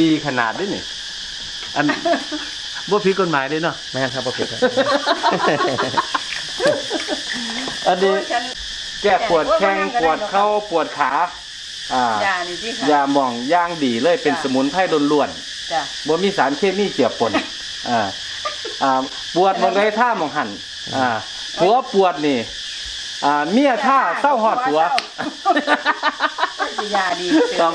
ดีขนาดนี้นี่อันบ่ผิดกฎหมายเลยเนาะแม่นครับบ่ผิดครับ อันนี้โอ้ยฉัน แก้ปวดแข้งปวดเข่าปวดขา อ่ายานี่สิค่ะยาหม่องย่างดีเลยเป็นจ้ะสมุนไพรล้วนจ้ะๆบ่มีสารเคมีเจือปนอ่าอ่าปวดหมองใดท่าหมองหันอ่าหัวปวดนี่ อ่าเมียท่าเศร้าหอดหัว ยาดีครับ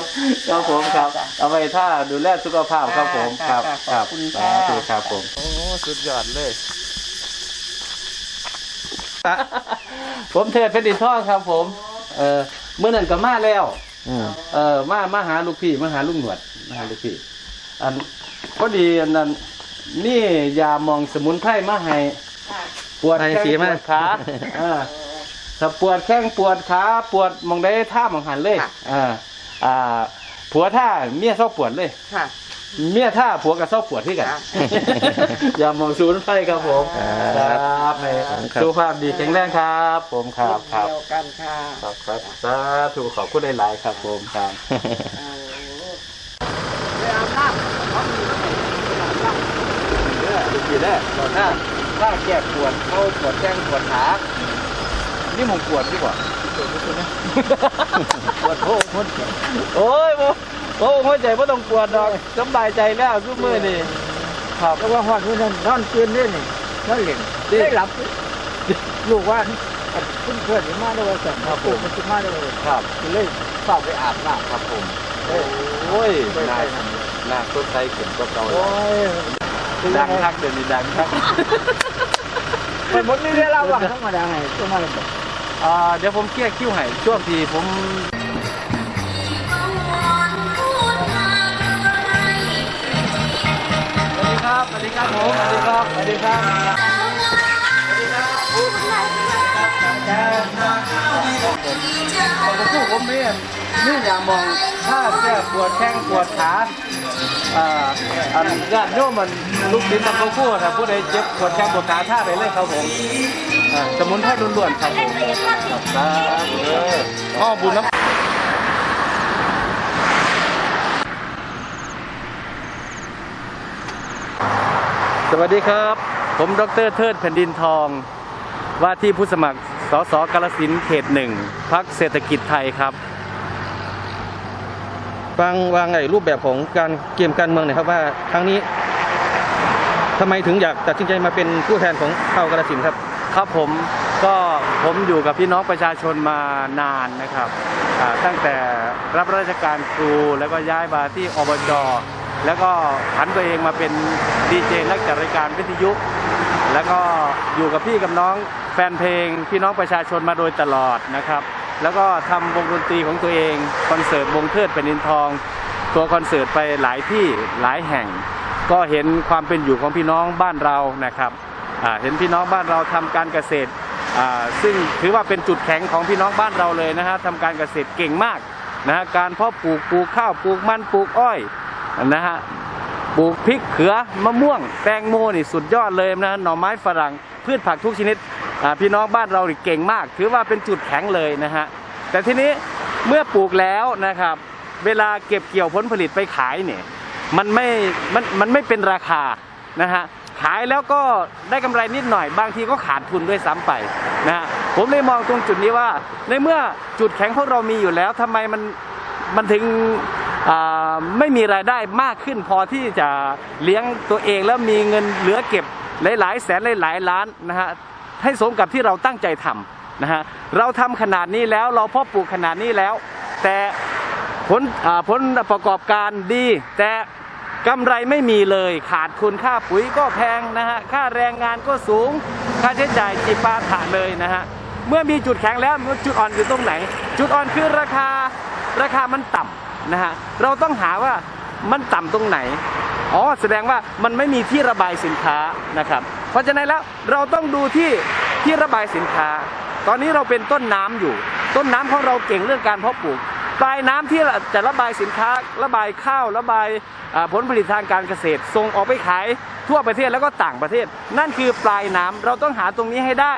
ครับผมครับ เอาไว้ถ้าดูแลสุขภาพครับผมคค่ะรับค่ะครัขบอบคุณสาค่ะธุครับผมโอ้สุดยอดเลยผมเทิดเป็นดินทองครับ ผม เออเมื่อนั้นก็มาแล้วอืมเออมามาหาลูกพี่มาหาลุงหนวดมาหาลูกพี่ อันพอดีอันนั้นนี่ยามองสมุนไพรมาให้ปวดให้แข้งสีปมาวดขาอ่า ถ้าปวดแข้งปวดขาปวดหมองได้ท่าหมองหันเลยค่ะอ่าอ่าผัวท่าเมียเศร้าปวดเลยค่ะเมียท่าผัวกับเศร้าปวดที่กันค่ะอย่ามองศูนย์ไฟครับผมครับครับในครับสุขภาพดีแข็งแรงครับ ผมครับครับเดียวกันค่ะครับครับสาธุขอบคุณหลายๆครับผมครับเวลาลาบเขามีก็ใส่ลาบเด้อดูดีเด้อถ้าถ้าแก้ปวดเข้าปวดแข้งปวดขา นี่มงปวดดีกว่าปวดโอ้ปวดโอ้ยโอ้โอ้หัวใจไม่ต้องปวดดอกสบายใจแล้วทุกมือนี่ครับแล้วว่าหอดมื้อนั้นนอนตื่นเด้นี่นอนเล่นได้หลับลูกว่าเพื่อนเพื่อนๆมาได้ว่าสั่งครับผมมันสิมาได้ว่าครับเลยฝากไปอาบน้ำครับผมโอ้ยนายนายต้นไทรเข็มก็เก่าโอ้ยดังทักเดี๋ยวนี้ดังทักเป็นผมนี่ได้รับว่าธรรมดาไงต้องมาเลยบอกอ่า เดี๋ยวผมเคลียร์คิวให้ช่วงที่ผมสวัสดีครับสวัสดีครับผมสวัสดีครับสวัสดีครับผมก็พูดผมเนี่ยนี่อย่ามองถ้าแก้ปวดแข้งปวดขาอันญาติโยมมันลูกศิษย์มันเขาพูดนะผู้ใดเจ็บปวดแข้งปวดขาท่าไปเลยครับผม สมุนไพรล้วนๆครับผมครับเอออ้อบุญน้ำสวัสดีครับ ผมดรเทิดแผ่นดินทอง ว่าที่ผู้สมัครสสกาลสินเขตหนึ่งพักเศรษฐกิจไทยครับฟังวางไอ้รูปแบบของการเกมการเมืองหน่อยครับว่าครั้งนี้ทำไมถึงอยากตัดสินใจมาเป็นผู้แทนของชาวกาฬสินครับ ครับผมก็ผมอยู่กับพี่น้องประชาชนมานานนะครับตั้งแต่รับราชการครูแล้วก็ย้ายมาที่อบจแล้วก็ผันตัวเองมาเป็นดีเจนักจัดรายการวิทยุ แล้วก็อยู่กับพี่กับน้องแฟนเพลง พี่น้องประชาชนมาโดยตลอดนะครับ แล้วก็ทำวงดนตรีของตัวเองคอนเสิร์ตวงเทิดเป็นดินทอง ตัวคอนเสิร์ตไปหลายที่หลายแห่ง ก็เห็นความเป็นอยู่ของพี่น้องบ้านเรานะครับ เห็นพี่น้องบ้านเราทำการเกษตร ซึ่งถือว่าเป็นจุดแข็งของพี่น้องบ้านเราเลยนะฮะทำการเกษตรเก่งมากนะฮะการเพาะปลูกปลูกข้าวปลูกมันปลูกอ้อยนะฮะปลูกพริกเขือมะม่วง แตงโมนี่สุดยอดเลยนะหน่อไม้ฝรั่งพืชผักทุกชนิดพี่น้องบ้านเราเก่งมาก ถือว่าเป็นจุดแข็งเลยนะฮะแต่ทีนี้เมื่อปลูกแล้วนะครับ เวลาเก็บเกี่ยวผลผลิตไปขายเนี่ยมันไม่มันมันไม่เป็นราคานะฮะ ขายแล้วก็ได้กำไรนิดหน่อย บางทีก็ขาดทุนด้วยซ้ำไปนะฮะผมเลยมองตรงจุดนี้ว่า ในเมื่อจุดแข็งของเรามีอยู่แล้วทำไมมันมันถึงไม่มีรายได้มากขึ้นพอที่จะเลี้ยงตัวเองแล้วมีเงินเหลือเก็บหลายๆแสนหลายๆล้านนะฮะให้สมกับที่เราตั้งใจทำนะฮะเราทำขนาดนี้แล้วเราเพาะปลูกขนาดนี้แล้ว แต่ผลผลประกอบการดี แต่ กำไรไม่มีเลยขาดทุนค่าปุ๋ยก็แพงนะฮะค่าแรงงานก็สูง ค่าใช้จ่ายจีปาถะเลยนะฮะเมื่อมีจุดแข็งแล้วจุดอ่อนอยู่ตรงไหน จุดอ่อนคือราคาราคามันต่ำนะฮะเราต้องหาว่ามันต่ำตรงไหนอ๋อแสดงว่ามันไม่มีที่ระบายสินค้านะครับ เพราะฉะนั้นแล้วเราต้องดูที่ที่ระบายสินค้า ตอนนี้เราเป็นต้นน้ำอยู่ ต้นน้ำของเราเก่งเรื่องการเพาะปลูก ปลายน้ำที่จะระบายสินค้าระบายข้าวระบายผลผลิตทางการเกษตร ส่งออกไปขายทั่วประเทศแล้วก็ต่างประเทศ นั่นคือปลายน้ำเราต้องหาตรงนี้ให้ได้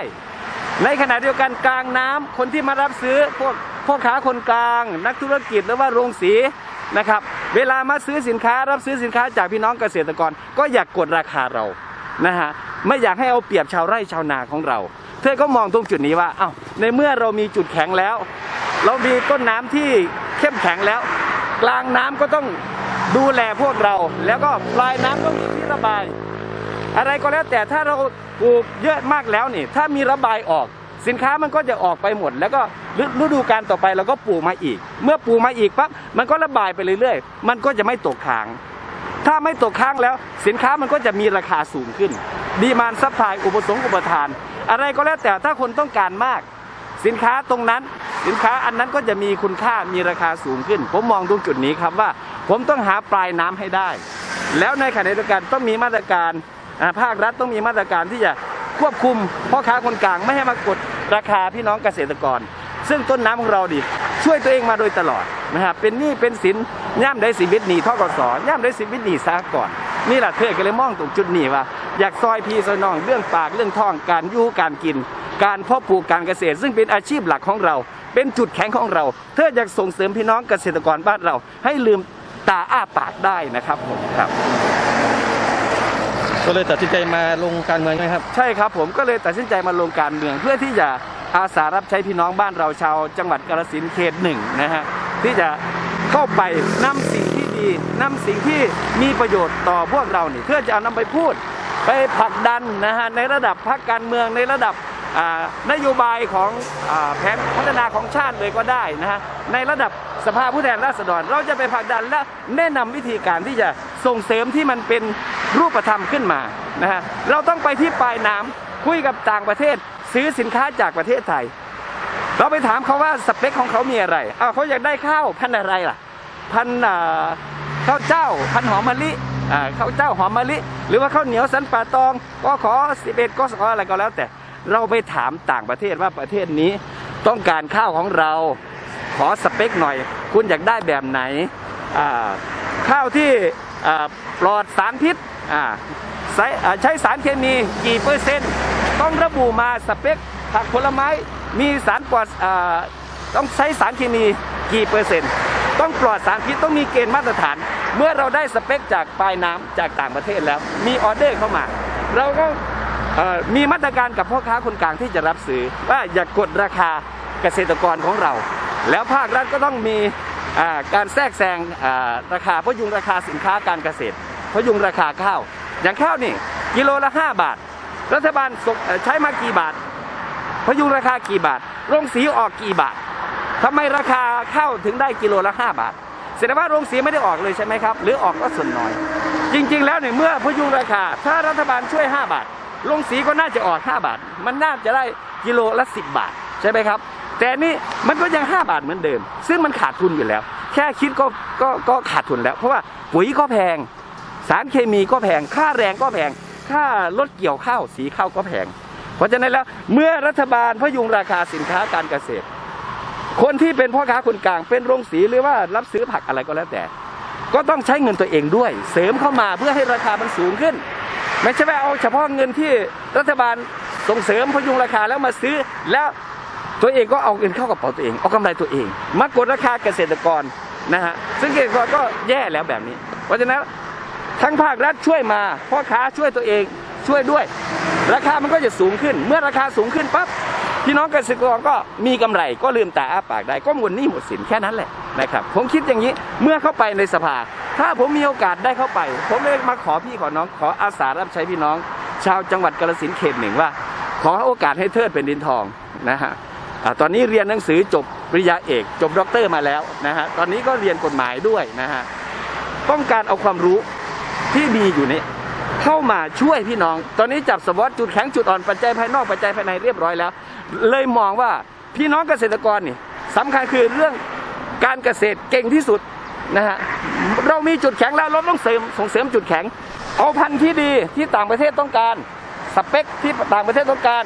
ในขณะเดียวกันกลางน้ำคนที่มารับซื้อพวกพ่อค้าคนกลาง นักธุรกิจหรือว่าโรงสีนะครับเวลามาซื้อสินค้ารับซื้อสินค้าจากพี่น้องเกษตรกร ก็อยากกดราคาเรานะฮะไม่อยากให้เอาเปรียบชาวไร่ชาวนาของเรา เธอก็มองตรงจุดนี้ว่าเอ้าในเมื่อเรามีจุดแข็งแล้ว เรามีต้นน้ำที่เข้มแข็งแล้ว กลางน้ำก็ต้องดูแลพวกเรา แล้วก็ปลายน้ำก็มีที่ระบาย อะไรก็แล้วแต่ถ้าเราปลูกเยอะมากแล้วนี่ถ้ามีระบายออกสินค้ามันก็จะออกไปหมด แล้วก็ฤฤดูการต่อไปเราก็ปลูกมาอีก เมื่อปลูกมาอีกปั๊บมันก็ระบายไปเรื่อยๆ มันก็จะไม่ตกค้าง ถ้าไม่ตกค้างแล้ว สินค้ามันก็จะมีราคาสูงขึ้น ดีมานซัพพลายอุปสงค์อุปทาน อะไรก็แล้วแต่ถ้าคนต้องการมาก สินค้าตรงนั้น สินค้าอันนั้นก็จะมีคุณค่ามีราคาสูงขึ้น ผมมองตรงจุดนี้ครับว่า ผมต้องหาปลายน้ำให้ได้ แล้วในขณะเดียวกันต้องมีมาตรการภาครัฐต้องมีมาตรการที่จะควบคุมพ่อค้าคนกลางไม่ให้มากดราคาพี่น้องเกษตรกร ซึ่งต้นน้ำของเราดิช่วยตัวเองมาโดยตลอดนะครับเป็นหนี้เป็นสินย่ำได้สิวิตหนีท่อกสย่ำได้สิวิตหนีสากรณ์นี่แหละเธอก็เลยมองตรงจุดนี้ว่า อยากซอยพี่ซอยน้องเรื่องปากเรื่องท้องการยู่การกิน การเพาะปลูกการเกษตร ซึ่งเป็นอาชีพหลักของเรา เป็นจุดแข็งของเรา เธออยากส่งเสริมพี่น้องเกษตรกรบ้านเรา ให้ลืมตาอ้าปากได้นะครับผมครับ ก็เลยตัดสินใจมาลงการเมืองใช่ไหมครับ ใช่ครับผมก็เลยตัดสินใจมาลงการเมืองเพื่อที่จะอาสารับใช้พี่น้องบ้านเราชาวจังหวัดกาฬสินธุ์เขตหนึ่งนะฮะที่จะเข้าไปนำสิ่งที่ดีนำสิ่งที่มีประโยชน์ต่อพวกเรานี่เพื่อจะเอานำไปพูด ไปผลักดันนะฮะในระดับพรรคการเมืองในระดับอ่า นโยบายของอแผนพัฒนาของชาติเลยก็ได้นะฮะในระดับสภาผู้แทนราษฎร เราจะไปผลักดันและแนะนำวิธีการที่จะส่งเสริมที่มันเป็นรูปธรรมขึ้นมานะฮะเราต้องไปที่ปลายน้ำคุยกับต่างประเทศซื้อสินค้าจากประเทศไทย เราไปถามเขาว่าสเปคของเขามีอะไรอ้าวเขาอยากได้ข้าวพันอะไรล่ะ พันข้าวเจ้า พันหอมมะลิข้าวเจ้าหอมมะลิ หรือว่าข้าวเหนียวสันป่าตองก็ขอสิบเอ็ดก็ขออะไรก็แล้วแต่ เราไปถามต่างประเทศว่าประเทศนี้ต้องการข้าวของเราขอสเปคหน่อย คุณอยากได้แบบไหนข้าวที่ปลอดสารพิษใช้สารเคมีกี่เปอร์เซ็นต์ ต้องระบุมาสเปคผักผลไม้มีสารปลอดอต้องใช้สารเคมีกี่เปอร์เซ็นต์ ต้องปลอดสารพิษต้องมีเกณฑ์มาตรฐาน เมื่อเราได้สเปคจากปลายน้ำจากต่างประเทศแล้ว มีออเดอร์เข้ามา เราก็ มีมาตรการกับพ่อค้าคนกลางที่จะรับซื้อว่าอย่ากดราคาเกษตรกรของเรา แล้วภาครัฐก็ต้องมีการแทรกแซงราคาพยุงราคาสินค้าการเกษตรพยุงราคาข้าว อย่างข้าวนี่กิโลละ 5 บาท รัฐบาลใช้มากี่บาท พยุงราคากี่บาทโรงสีออกกี่บาททำไมราคาข้าวถึงได้กิโลละ 5 บาทแสดงว่าโรงสีไม่ได้ออกเลยใช่ไหมครับ หรือออกก็ส่วนน้อย จริงๆ แล้วเนี่ยเมื่อพยุงราคา ถ้ารัฐบาลช่วย 5 บาท โรงสีก็น่าจะออก 5 บาท มันน่าจะได้กิโลละ 10 บาท ใช่ไหมครับ แต่นี่มันก็ยัง 5 บาทเหมือนเดิม ซึ่งมันขาดทุนอยู่แล้ว แค่คิดก็ก็ก็ขาดทุนแล้ว เพราะว่าปุ๋ยก็แพง สารเคมีก็แพง ค่าแรงก็แพง ค่ารถเกี่ยวข้าวสีข้าวก็แพง เพราะฉะนั้นแล้วเมื่อรัฐบาลพยุงราคาสินค้าการเกษตร คนที่เป็นพ่อค้าคนกลางเป็นโรงสีหรือว่ารับซื้อผักอะไรก็แล้วแต่ ก็ต้องใช้เงินตัวเองด้วย เสริมเข้ามาเพื่อให้ราคามันสูงขึ้น ไม่ใช่ว่าเอาเฉพาะเงินที่รัฐบาลส่งเสริมพยุงราคาแล้วมาซื้อแล้วตัวเองก็เอาเงินเข้ากระเป๋าตัวเองเอากำไรตัวเอง มากดราคาเกษตรกรนะฮะซึ่งเกษตรกรก็แย่แล้วแบบนี้ เพราะฉะนั้นทั้งภาครัฐช่วยมาพ่อค้าช่วยตัวเองช่วยด้วย ราคามันก็จะสูงขึ้น เมื่อราคาสูงขึ้นปั๊บพี่น้องเกษตรกรก็มีกำไรก็ลืมตาอ้าปากได้ก็หมดหนี้หมดสินแค่นั้นแหละนะครับผมคิดอย่างนี้เมื่อเข้าไปในสภา ถ้าผมมีโอกาสได้เข้าไป ผมเลยมาขอพี่ขอน้องขออาสารับใช้พี่น้อง ชาวจังหวัดกาฬสินธุ์เขตหนึ่งว่า ขอโอกาสให้เทิดเป็นดินทองนะฮะตอนนี้เรียนหนังสือจบปริญญาเอก จบด็อกเตอร์มาแล้วนะฮะตอนนี้ก็เรียนกฎหมายด้วยนะฮะต้องการเอาความรู้ที่มีอยู่นี้เข้ามาช่วยพี่น้อง ตอนนี้จับสวอตจุดแข็งจุดอ่อนปัจจัยภายนอกปัจจัยภายในเรียบร้อยแล้ว เลยมองว่าพี่น้องเกษตรกรนี่สำคัญคือเรื่องการเกษตรเก่งที่สุด นะฮะเรามีจุดแข็งแล้วเราต้องเสริมส่งเสริมจุดแข็ง เอาพันธุ์ที่ดีที่ต่างประเทศต้องการ สเปคที่ต่างประเทศต้องการ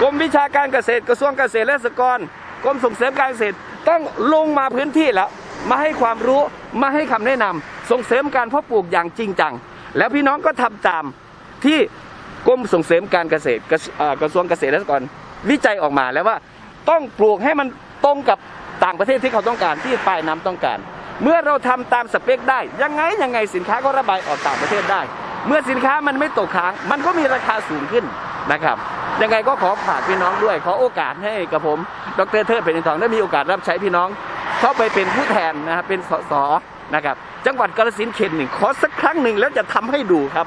กรมวิชาการเกษตรกระทรวงเกษตรและสหกรณ์กรมส่งเสริมการเกษตรต้องลงมาพื้นที่แล้ว มาให้ความรู้มาให้คำแนะนำส่งเสริมการเพาะปลูกอย่างจริงจัง แล้วพี่น้องก็ทำตามที่กรมส่งเสริมการเกษตรกระทรวงเกษตรและสหกรณ์วิจัยออกมาแล้วว่าต้องปลูกให้มันตรงกับต่างประเทศที่เขาต้องการที่ปลายน้ำต้องการ เมื่อเราทำตามสเปคได้ ยังไงยังไงสินค้าก็ระบายออกต่างประเทศได้ เมื่อสินค้ามันไม่ตกค้าง มันก็มีราคาสูงขึ้นนะครับ ยังไงก็ขอฝากพี่น้องด้วย ขอโอกาสให้กับผม ดรเทิดเป็นทองได้มีโอกาสรับใช้พี่น้อง เข้าไปเป็นผู้แทนนะครับเป็นสสนะครับ จังหวัดกาฬสินธุ์เขตหนึ่งขอสักครั้งหนึ่งแล้วจะทำให้ดูครับ